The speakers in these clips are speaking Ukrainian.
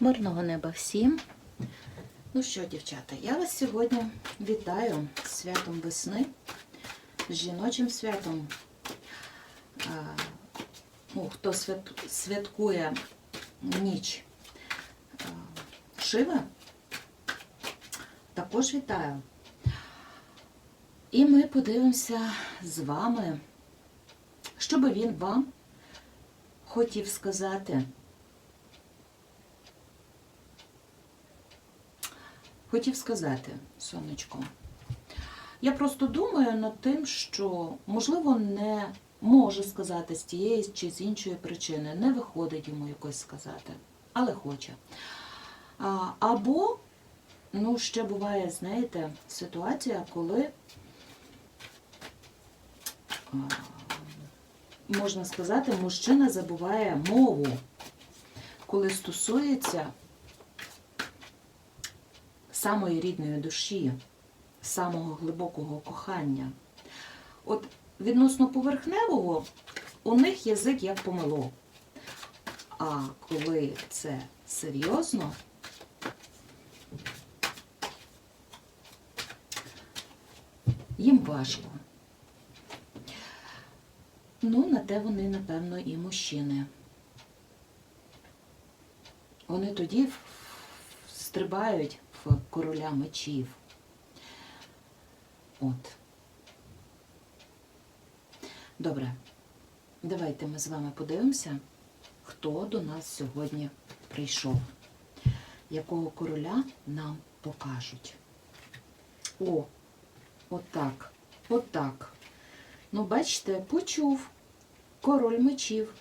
Мирного неба всім. Ну що, дівчата, я вас сьогодні вітаю святом весни, з жіночим святом. А, ну, хто свят- святкує ніч а, Шиви, також вітаю. І ми подивимося з вами, що би він вам хотів сказати. Хотів сказати, сонечко. Я просто думаю над тим, що, можливо, не може сказати з тієї чи з іншої причини, не виходить йому якось сказати, але хоче. Або, ну, ще буває, знаєте, ситуація, коли, можна сказати, мужчина забуває мову, коли стосується самої рідної душі, самого глибокого кохання. От відносно поверхневого, у них язик як помило. А коли це серйозно, їм важко. Ну, на те вони, напевно, і мужчини. Вони тоді стрибають короля мечів. От. Добре. Давайте ми з вами подивимося, хто до нас сьогодні прийшов. Якого короля нам покажуть. О, отак, отак. Ну, бачите, почув. Король мечів.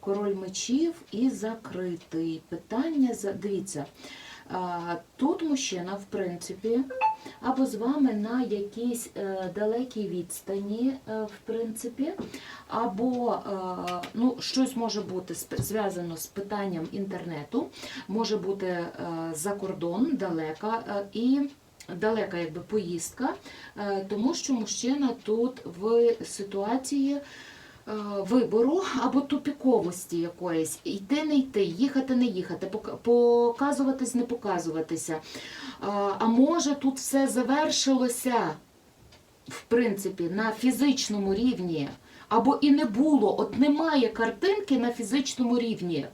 Король мечів і закритий. Питання. Дивіться. Тут мужчина, в принципі, або з вами на якійсь е, далекій відстані, е, в принципі, або е, ну, щось може бути зв'язано з питанням інтернету, може бути за кордон, далека і. Далека якби поїздка, тому що мужчина тут в ситуації вибору або тупіковості якоїсь. Йти не йти, їхати не їхати, показуватись не показуватися. А, А може тут все завершилося, в принципі, на фізичному рівні, або і не було, от немає картинки на фізичному рівні.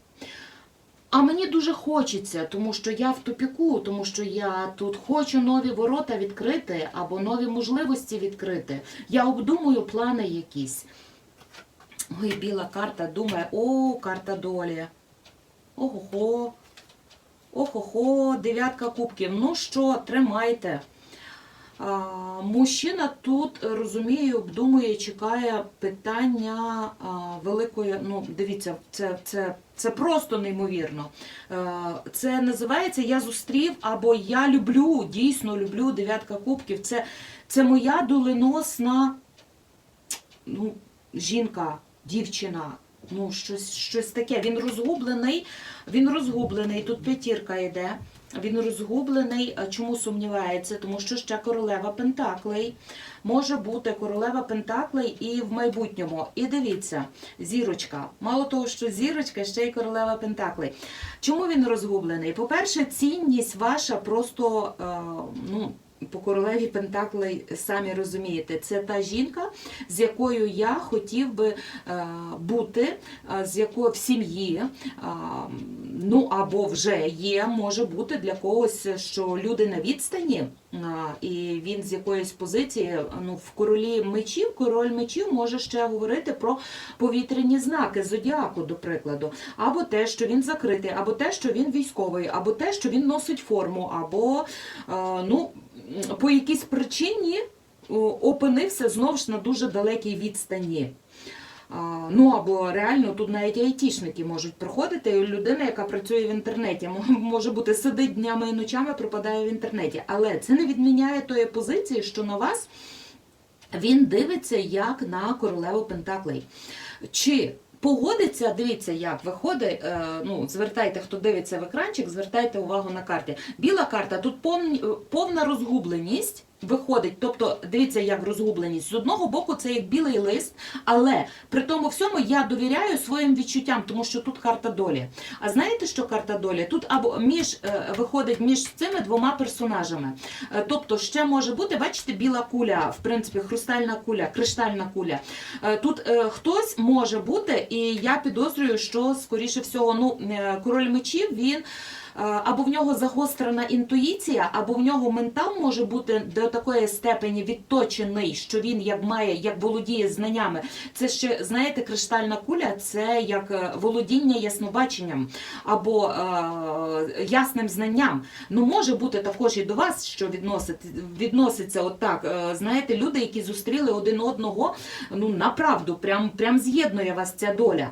А мені дуже хочеться, тому що я в тупіку, тому що я тут хочу нові ворота відкрити або нові можливості відкрити. Я обдумую плани якісь. Ой, біла карта думає, о, карта долі. Ого-го. Ого-го, дев'ятка кубків. Ну що, тримайте. А, мужчина тут, розумію, обдумує, чекає питання а, великої. Ну, дивіться, це, це, це просто неймовірно. Е, Це називається Я зустрів або Я люблю, дійсно люблю дев'ятка кубків. Це, це моя доленосна ну, жінка, дівчина. Ну, щось, щось таке. Він розгублений, він розгублений. Тут п'ятірка йде. Він розгублений. Чому сумнівається? Тому що ще королева Пентаклей. Може бути королева Пентаклей і в майбутньому. І дивіться, зірочка. Мало того, що зірочка, ще й королева Пентаклей. Чому він розгублений? По-перше, цінність ваша просто е, ну, по королеві Пентаклей самі розумієте, це та жінка, з якою я хотів би е, бути, е, з якою в сім'ї, е, ну або вже є, може бути для когось, що люди на відстані, і він з якоїсь позиції, ну в королі мечів, король мечів може ще говорити про повітряні знаки зодіаку, до прикладу, або те, що він закритий, або те, що він військовий, або те, що він носить форму, або ну по якійсь причині опинився знову ж на дуже далекій відстані. Ну або реально тут навіть айтішники можуть приходити. Людина, яка працює в інтернеті, може бути сидить днями і ночами, пропадає в інтернеті. Але це не відміняє тої позиції, що на вас він дивиться як на королеву Пентаклей. Чи погодиться, дивіться, як виходить, е, ну, звертайте, хто дивиться в екранчик, звертайте увагу на карти. Біла карта, тут повна розгубленість. Виходить, тобто дивіться, як розгубленість. З одного боку, це як білий лист, але при тому всьому я довіряю своїм відчуттям, тому що тут карта долі. А знаєте, що карта долі? Тут або між е, виходить між цими двома персонажами. Е, Тобто, ще може бути, бачите, біла куля, в принципі, хрустальна куля, криштальна куля. Е, Тут хтось може бути, і я підозрюю, що скоріше всього, ну король мечів він. Е, Або в нього загострена інтуїція, або в нього ментал може бути до такої степені відточений, що він як має, як володіє знаннями. Це ще знаєте, криштальна куля це як е, володіння яснобаченням або е, ясним знанням. Ну може бути також і до вас, що відносить, відноситься отак. Е, знаєте, люди, які зустріли один одного, ну направду, прям, прям з'єднує вас ця доля.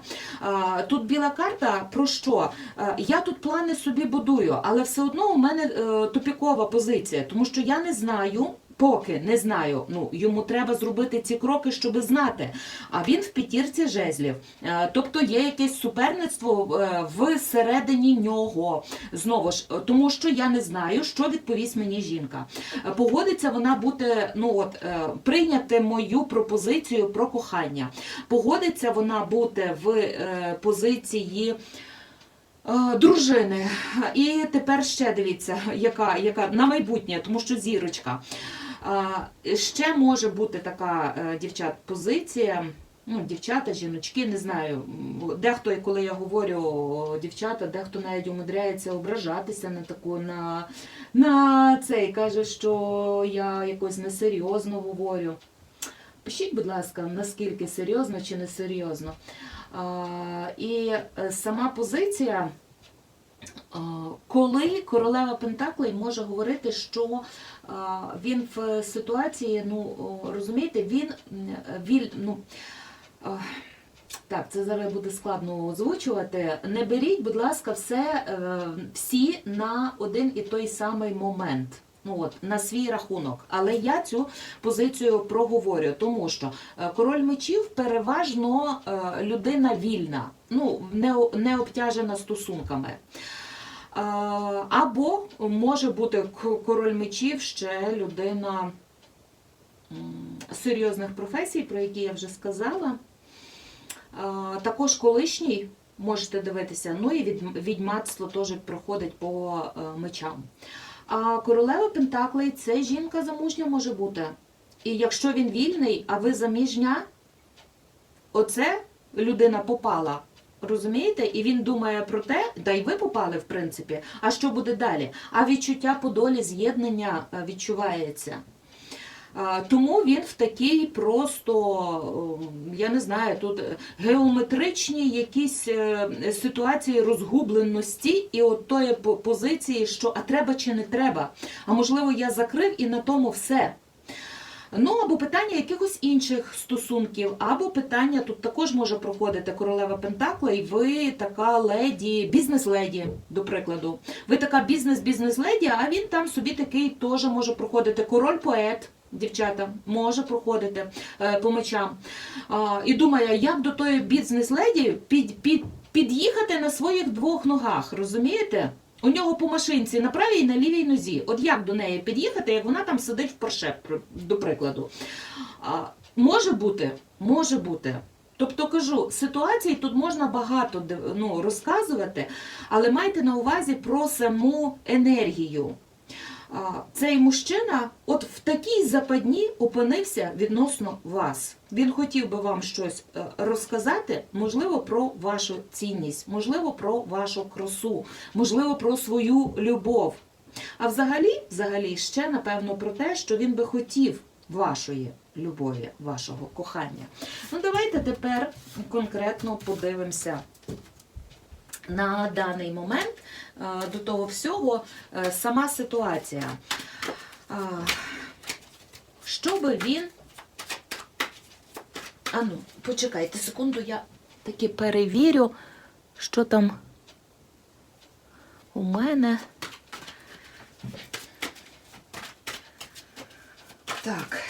Е, тут біла карта про що? Е, я тут плани собі будую, але все одно у мене е, тупікова позиція, тому що я не знаю. Поки не знаю, ну йому треба зробити ці кроки, щоб знати. А він в п'ятірці жезлів. Е, Тобто є якесь суперництво е, всередині нього. Знову ж, е, тому що я не знаю, що відповість мені жінка. Погодиться вона бути, ну от прийняти мою пропозицію про кохання. Погодиться вона бути в позиції. Е, Дружини. І тепер ще дивіться, яка, яка на майбутнє, тому що зірочка. Е, Ще може бути така е, дівчат позиція. Ну, дівчата, жіночки, не знаю. Дехто, коли я говорю дівчата, дехто навіть умудряється ображатися на таку на, на це і каже, що я якось несерйозно говорю. Пишіть, будь ласка, наскільки серйозно чи несерйозно. І е, сама позиція, коли королева Пентаклей може говорити, що він в ситуації, ну розумієте, він віль, ну, так, це зараз буде складно озвучувати. Не беріть, будь ласка, все е, всі на один і той самий момент. Ну от на свій рахунок, але я цю позицію проговорю, тому що е, король мечів переважно е, людина вільна, ну не, не обтяжена стосунками. Е, Або може бути король мечів ще людина серйозних професій, про які я вже сказала. Також колишній можете дивитися, ну і від, відьмацтво теж проходить по мечам. А королева Пентаклей це жінка замужня може бути. І якщо він вільний, а ви заміжня, оце людина попала. Розумієте? І він думає про те, да й ви попали, в принципі, а що буде далі? А відчуття по долі з'єднання е, відчувається. Тому він в такій просто, ем, я не знаю, тут е, геометричні якісь е, ситуації розгубленості і от тої по- позиції, що а треба чи не треба. А можливо, я закрив і на тому все. Ну, або питання якихось інших стосунків, або питання тут також може проходити королева Пентакла, і ви така леді, бізнес-леді, до прикладу. Ви така бізнес-бізнес-леді, а він там собі такий теж може проходити король-поет. Дівчата може проходити е, по мечам. І думає, як до тої бізнес-леді під, під, під'їхати на своїх двох ногах, розумієте? У нього по машинці на правій і на лівій нозі. От як до неї під'їхати, як вона там сидить в порше, до прикладу. А, може бути, може бути. Тобто кажу, ситуацій тут можна багато ну, розказувати, але майте на увазі про саму енергію. Цей мужчина от в такій западні опинився відносно вас. Він хотів би вам щось е, розказати, можливо, про вашу цінність, можливо, про вашу красу, можливо, про свою любов. А взагалі, взагалі, ще напевно про те, що він би хотів вашої любові, вашого кохання. Ну, давайте тепер конкретно подивимося на даний момент до того всього е, сама ситуація. А, Що би він. А ну, почекайте секунду, я таки перевірю, що там у мене. Так.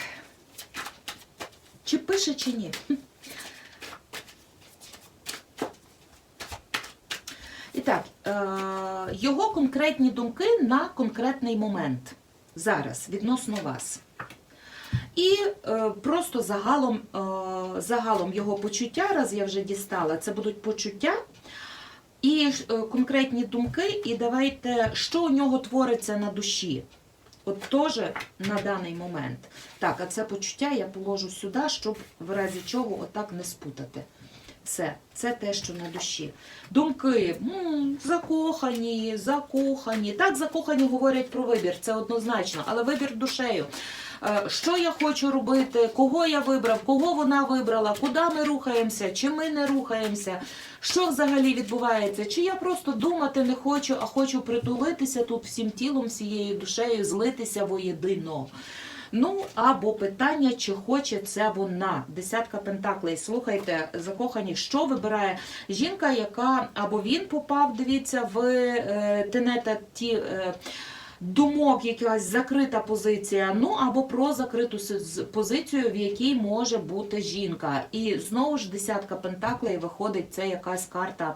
Чи пише, чи ні? І так, е, його конкретні думки на конкретний момент. зараз відносно вас. І е, просто загалом, е, загалом його почуття, раз я вже дістала, це будуть почуття і е, конкретні думки, і давайте, що у нього твориться на душі. От теж на даний момент. Так, а це почуття я положу сюди, щоб в разі чого отак не спутати. Все, це те, що на душі. Думки м, закохані, закохані. Так, закохані говорять про вибір, це однозначно, але вибір душею. Е, Що я хочу робити, кого я вибрав, кого вона вибрала, куди ми рухаємося, чи ми не рухаємося, що взагалі відбувається, чи я просто думати не хочу, а хочу притулитися тут всім тілом, всією душею, злитися воєдино. Ну, або питання, чи хоче це вона. Десятка пентаклей. Слухайте, закохані, що вибирає жінка, яка або він попав, дивіться, в е, тенета ті. Е, Думок, якась закрита позиція, ну або про закриту позицію, в якій може бути жінка. І знову ж десятка пентаклей виходить, це якась карта,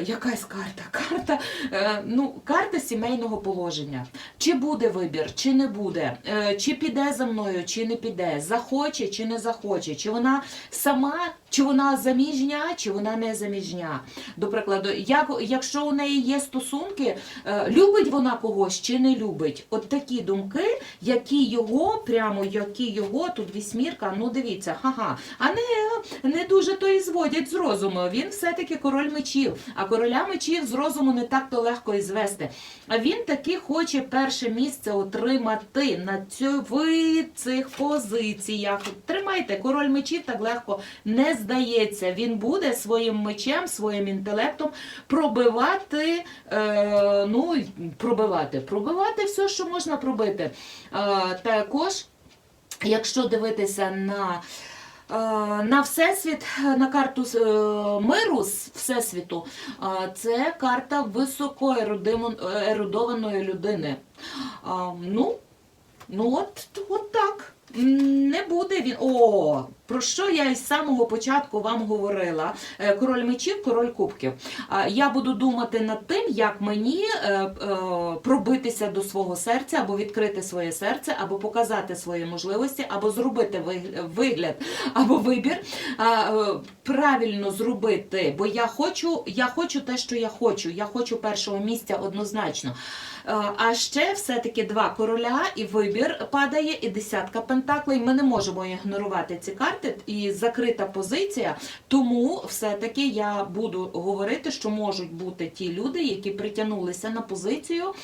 якась карта, карта, е, ну, карта сімейного положення. Чи буде вибір, чи не буде, е, чи піде за мною, чи не піде, захоче, чи не захоче, чи вона сама, чи вона заміжня, чи вона не заміжня. До прикладу, як, якщо у неї є стосунки, е, любить вона когось чи не любить. От такі думки, які його, прямо які його, тут вісьмірка, ну дивіться, ага, а не, не дуже то і зводять з розуму. Він все-таки король мечів, а короля мечів з розуму не так-то легко і звести. А він таки хоче перше місце отримати на цих позиціях. Тримайте, король мечів так легко не здається. Він буде своїм мечем, своїм інтелектом пробивати, е, ну, пробивати, пробивати все, що можна пробити. Е, також, якщо дивитися на на всесвіт, на карту е, миру всесвіту, е, це карта високоерудованої людини. Ну, ну от, от Не буде він. О, про що я із самого початку вам говорила? Е, Король мечів, король кубків. Я буду думати над тим, як мені е, е, пробитися до свого серця, або відкрити своє серце, або показати свої можливості, або зробити ви- вигляд, або вибір. Правильно зробити, бо я хочу, я хочу те, що я хочу. Я хочу першого місця однозначно. Е, А ще все-таки два короля і вибір падає, і десятка пентаклей. Ми не можемо ігнорувати ці карти і закрита позиція. Тому все-таки я буду говорити, що можуть бути ті люди, які притягнулися на позицію.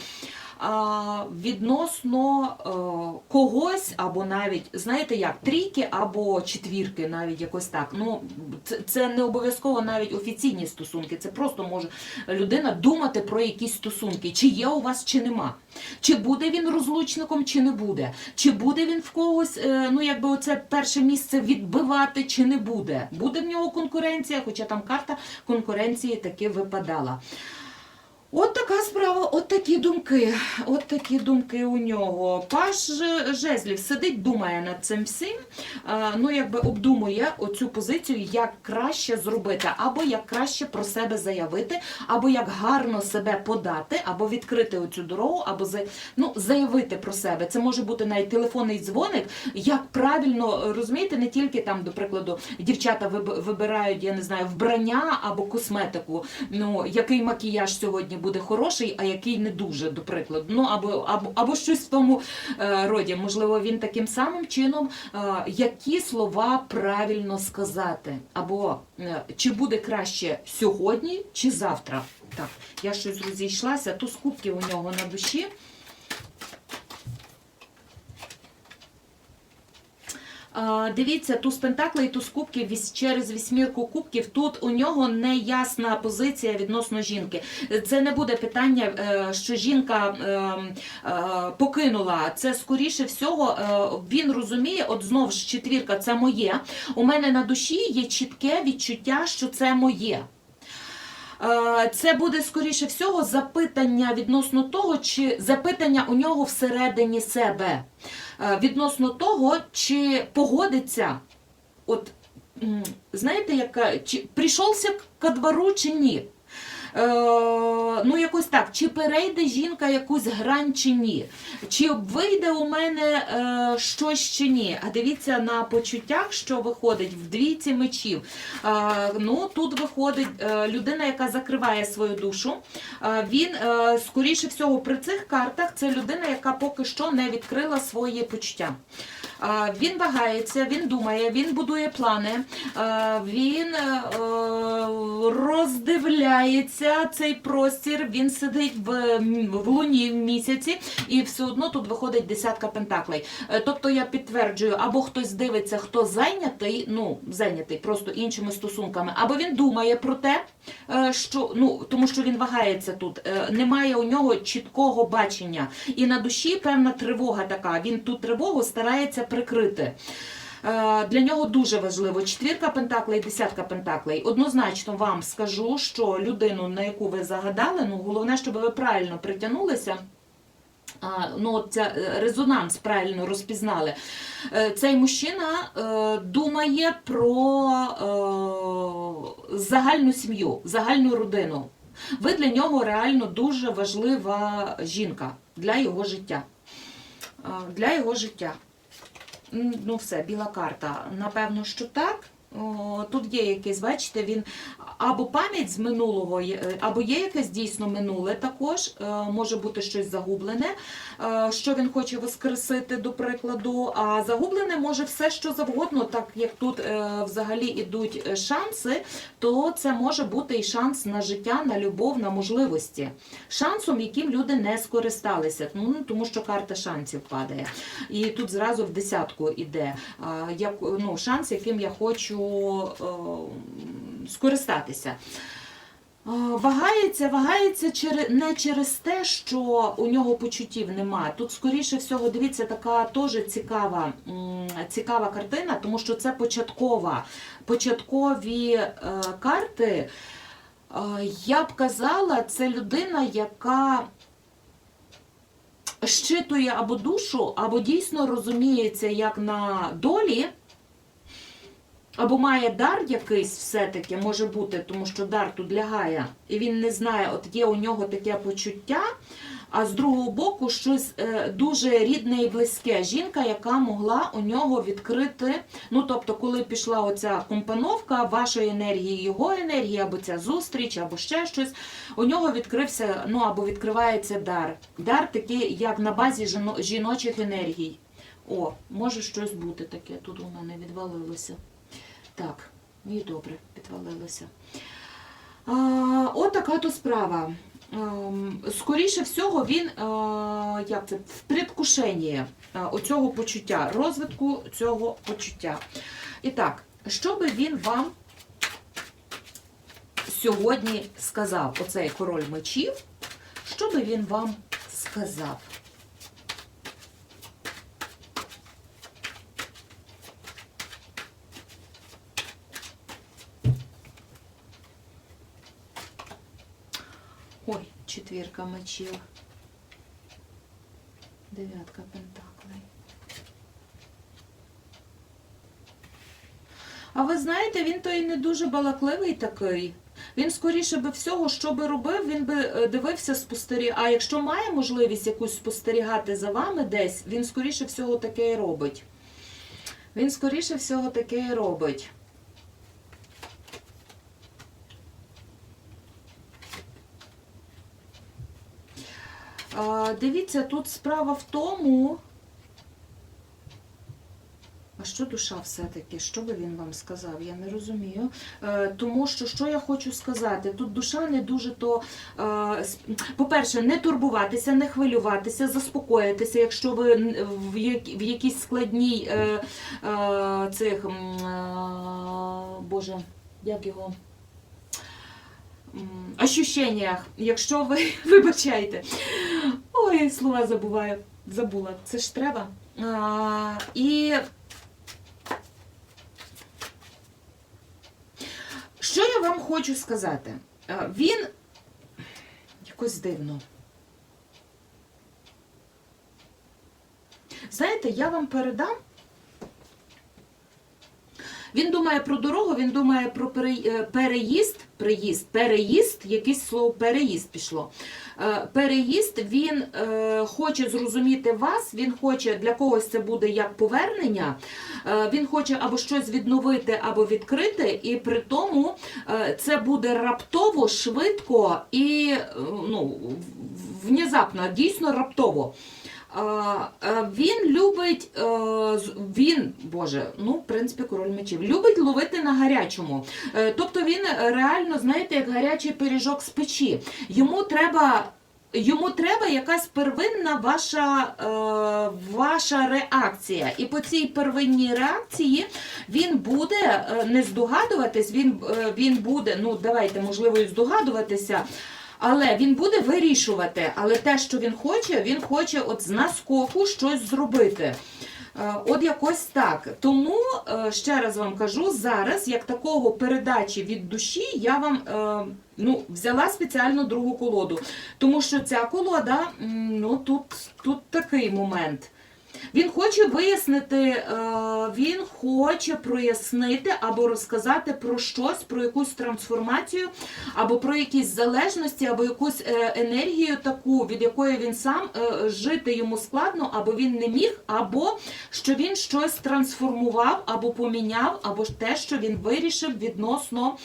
Відносно е, когось, або навіть, знаєте як, трійки або четвірки, навіть якось так. Ну, це, це не обов'язково навіть офіційні стосунки. Це просто може людина думати про якісь стосунки, чи є у вас, чи нема. Чи буде він розлучником, чи не буде. Чи буде він в когось, е, ну якби оце перше місце відбивати, чи не буде. Буде в нього конкуренція, хоча там карта конкуренції таки випадала. От така справа, от такі думки, от такі думки у нього. Паш Жезлів сидить, думає над цим всім, ну якби обдумує оцю позицію, як краще зробити, або як краще про себе заявити, або як гарно себе подати, або відкрити оцю дорогу, або ну, заявити про себе. Це може бути навіть телефонний дзвоник, як правильно розумієте, не тільки там, до прикладу, дівчата виб- вибирають, я не знаю, вбрання або косметику. Ну, який макіяж сьогодні буде хороший, а який не дуже, до прикладу. Ну або або, або щось в тому е, роді. Можливо, він таким самим чином, е, які слова правильно сказати, або е, чи буде краще сьогодні, чи завтра. Так, я щось розійшлася, то скупки у нього на душі. Дивіться, туз пентаклей, туз кубків через вісьмірку кубків. Тут у нього неясна позиція відносно жінки. Це не буде питання, е, що жінка е, е, покинула. Це скоріше всього е, він розуміє, от знов ж четвірка, це моє. У мене на душі є чітке відчуття, що це моє. Е, Це буде скоріше всього запитання відносно того, чи запитання у нього всередині себе, Е, відносно того, чи погодиться, от знаєте, яка чи прийшовся ко двору чи ні. Е, ну, якось так, чи перейде жінка якусь грань чи ні? Чи вийде у мене е, щось чи ні? А дивіться на почуттях, що виходить в мечів. Е, ну, тут виходить людина, яка закриває свою душу. Він, скоріше всього, при цих картах це людина, яка поки що не відкрила свої почуття. Він вагається, він думає, він будує плани, він е, роздивляється цей простір, він сидить в, в луні в місяці, і все одно тут виходить десятка пентаклей. Е, Тобто я підтверджую, або хтось дивиться, хто зайнятий, ну зайнятий просто іншими стосунками, або він думає про те, е, що ну тому, що він вагається тут. Немає у нього чіткого бачення, і на душі певна тривога така. Він ту тривогу старається прикрити. Е, Для нього дуже важливо четвірка пентаклей, десятка пентаклей. Однозначно вам скажу, що людину, на яку ви загадали, ну головне, щоб ви правильно притягнулися. Ну, ця е, резонанс правильно розпізнали. Е, Цей мужчина думає про загальну сім'ю, загальну родину. Ви для нього реально дуже важлива жінка для його життя. Для його життя. Ну, все, біла карта. Напевно, що так. Тут є якийсь, бачите, він або пам'ять з минулого, е, або є якесь дійсно минуле також, е, може бути щось загублене, е, що він хоче воскресити, до прикладу. А загублене може все, що завгодно, так як тут взагалі ідуть шанси, то це може бути і шанс на життя, на любов, на можливості. Шансом, яким люди не скористалися, ну, тому що карта шансів падає. І тут зразу в десятку іде як, ну, шанс, яким я хочу е, скористатися. Вагається, вагається не через те, що у нього почуттів немає. Тут, скоріше всього, дивіться, така теж цікава, цікава картина, тому що це початкова, початкові е, карти. Е, я б казала, це людина, яка щитує або душу, або дійсно розуміється як на долі, або має дар якийсь все-таки, може бути, тому що дар тут лягає, і він не знає, от є у нього таке почуття, а з другого боку щось е, дуже рідне і близьке. Жінка, яка могла у нього відкрити, ну тобто, коли пішла оця компоновка вашої енергії, його енергії, або ця зустріч, або ще щось, у нього відкрився, ну або відкривається дар. Дар такий, як на базі жіно- жіночих енергій. О, може щось бути таке. Тут у мене відвалилося. Так, ну і добре, підвалилося. От така то справа. Ем, Скоріше всього, він е, як це, в предвкушенні е, оцього почуття, розвитку цього почуття. І так, що би він вам сьогодні сказав, оцей король мечів, що би він вам сказав? Ой, четвірка мечів. Дев'ятка пентаклей. А ви знаєте, він то і не дуже балакливий такий. Він скоріше би всього, що би робив, він би е, дивився спостерігати. А якщо має можливість якусь спостерігати за вами десь, він скоріше всього таке і робить. Він скоріше всього таке і робить. Дивіться, тут справа в тому. А що душа все-таки? Що би він вам сказав? Я не розумію. Е, тому що що я хочу сказати? Тут душа не дуже то. Е, по-перше, не турбуватися, не хвилюватися, заспокоїтися, якщо ви в, як, в якійсь складній е, цих. Боже, як його? Ощущеннях, якщо ви вибачайте. Ой, слова забуваю. Забула. Це ж треба. А, і що я вам хочу сказати? Він якось дивно. Знаєте, я вам передам. Він думає про дорогу, він думає про е, переїзд, приїзд, переїзд, якесь слово переїзд пішло. Е, Переїзд, він е, хоче зрозуміти вас, він хоче, для когось це буде як повернення, він хоче або щось відновити, або відкрити, і при тому це буде раптово, швидко і ну, внезапно, дійсно раптово. Е, Він любить, е, він, Боже, ну, в принципі, король мечів, любить ловити на гарячому. Е, Тобто він реально, знаєте, як гарячий пиріжок з печі. Йому треба. Йому треба якась первинна ваша, е, ваша реакція. І по цій первинній реакції він буде не здогадуватись, він, він буде, ну давайте, можливо, і здогадуватися, але він буде вирішувати. Але те, що він хоче, він хоче от з наскоку щось зробити. Е, От якось так. Тому е, ще раз вам кажу, зараз, як такого передачі від душі, я вам е, ну, взяла спеціально другу колоду. Тому що ця колода, ну тут, тут такий момент. Він хоче вияснити, е, він хоче прояснити або розказати про щось, про якусь трансформацію, або про якісь залежності, або якусь е, енергію таку, від якої він сам е, жити йому складно, або він не міг, або що він щось трансформував, або поміняв, або те, що він вирішив відносно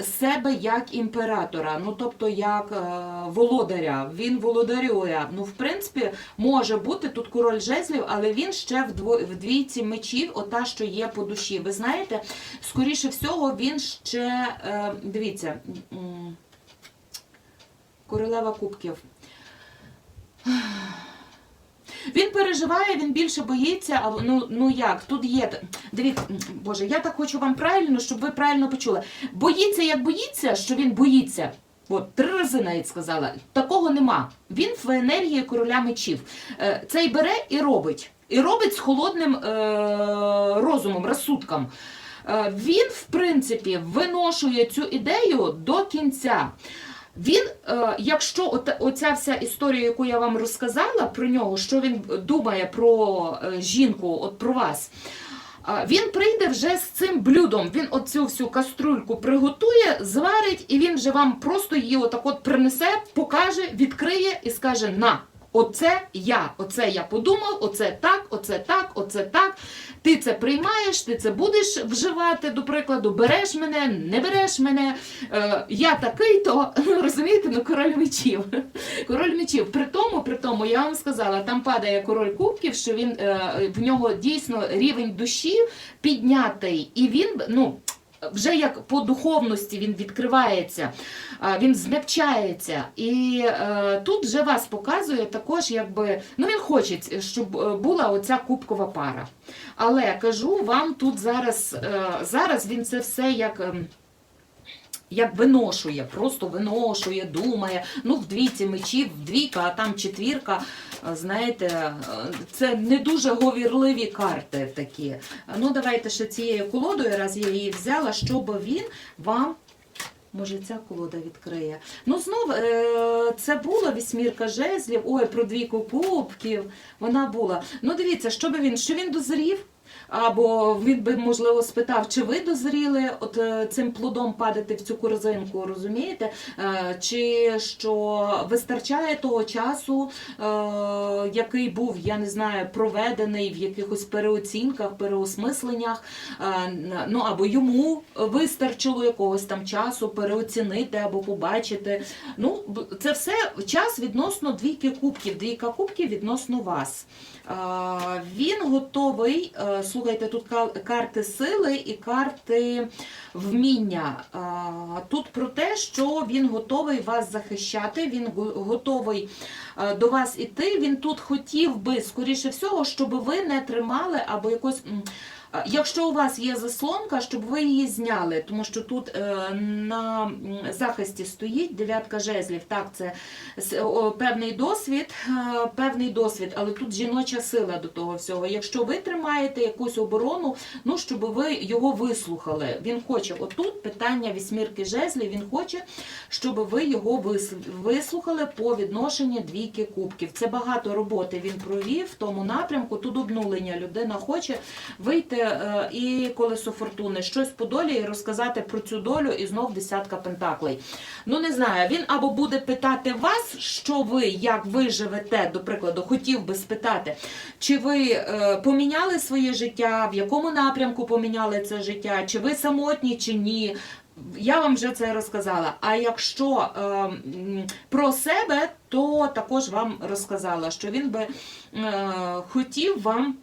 себе як імператора, ну тобто як е, володаря. Він володарює. Ну, в принципі, може бути тут король жезлів, але він ще в двійці мечів, ота, що є по душі. Ви знаєте, скоріше всього, він ще е, дивіться. Королева кубків. Він переживає, він більше боїться. А ну, ну як? Тут є. Дивіться, Боже, я так хочу вам правильно, щоб ви правильно почули. Боїться, як боїться, що він боїться. От, три рази навіть сказала. Такого нема. Він в енергії короля мечів. Е, Цей бере і робить. І робить з холодним е, розумом, розсудком. Е, він, в принципі, виношує цю ідею до кінця. Він, е, якщо оця вся історія, яку я вам розказала про нього, що він думає про е, жінку, от про вас, е, він прийде вже з цим блюдом. Він оцю всю каструльку приготує, зварить, і він вже вам просто її отак от принесе, покаже, відкриє і скаже: на. Оце я, оце я подумав, оце так, оце так, оце так. Ти це приймаєш, ти це будеш вживати, до прикладу, береш мене, не береш мене. Е, я такий, то розумієте, ну король мечів. Король мечів. При тому, при тому, я вам сказала, там падає король кубків, що він е, в нього дійсно рівень душі піднятий, і він ну. Вже як по духовності він відкривається, він зневчається. І е, тут вже вас показує також, якби ну він хоче, щоб е, була оця кубкова пара. Але кажу вам тут зараз, е, зараз він це все як. Як виношує, просто виношує, думає. Ну, в двійці мечів, двійка, а там четвірка. Е, Знаєте, е, це не дуже говірливі карти такі. Ну, давайте ще цією колодою, раз я її взяла, щоб він вам. Може, ця колода відкриє. Ну, знов, е, це була вісьмірка жезлів, ой, про двійку кубків. Вона була. Ну, дивіться, що би він, що він дозрів, або він би, можливо, спитав, чи ви дозріли от е, цим плодом падати в цю корзинку, розумієте? Е, Чи що вистачає того часу, е, який був, я не знаю, проведений в якихось переоцінках, переосмисленнях, ну або йому вистачило якогось там часу переоцінити або побачити. Ну, це все час відносно двійки кубків. Двійка кубків відносно вас. Він готовий. е, Слухайте, тут ка- карти сили і карти вміння. Тут про те, що він готовий вас захищати, він готовий е, до вас іти. Він тут хотів би, скоріше всього, щоб ви не тримали або якось. А, Якщо у вас є заслонка, щоб ви її зняли, тому що тут е, на захисті стоїть дев'ятка жезлів. Так, це певний досвід, е, певний досвід, але тут жіноча сила до того всього. Якщо ви тримаєте якусь оборону, ну щоб ви його вислухали. Він хоче отут питання вісьмірки жезлів. Він хоче, щоб ви його вислухали по відношенню двійки кубків. Це багато роботи він провів в тому напрямку. Тут обнулення людина хоче вийти е, і колесо фортуни, щось по долі і розказати про цю долю і знов десятка пентаклей. Ну не знаю, він або буде питати вас, що ви, як ви живете, до прикладу, хотів би спитати, чи ви е, поміняли своє життя, в якому напрямку поміняли це життя, чи ви самотні, чи ні. Я вам вже це розказала. А якщо е, про себе, то також вам розказала, що він би е, хотів вам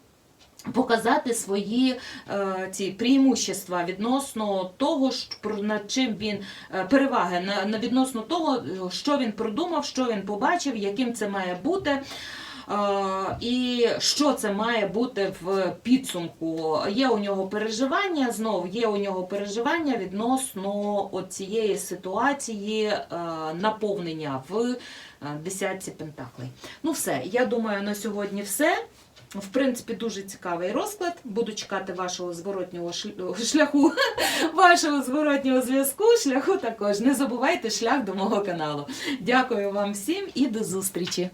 показати свої е, ці преимущества відносно того, що, над чим він е, переваги на, на відносно того, що він продумав, що він побачив, яким це має бути. е, І що це має бути в підсумку? Є у нього переживання, знов є у нього переживання відносно цієї ситуації е, наповнення в десятці пентаклей. Ну все, я думаю, на сьогодні все. В принципі, дуже цікавий розклад. Буду чекати вашого зворотнього шляху, вашого зворотнього зв'язку. Шляху також. Не забувайте шлях до мого каналу. Дякую вам всім і до зустрічі!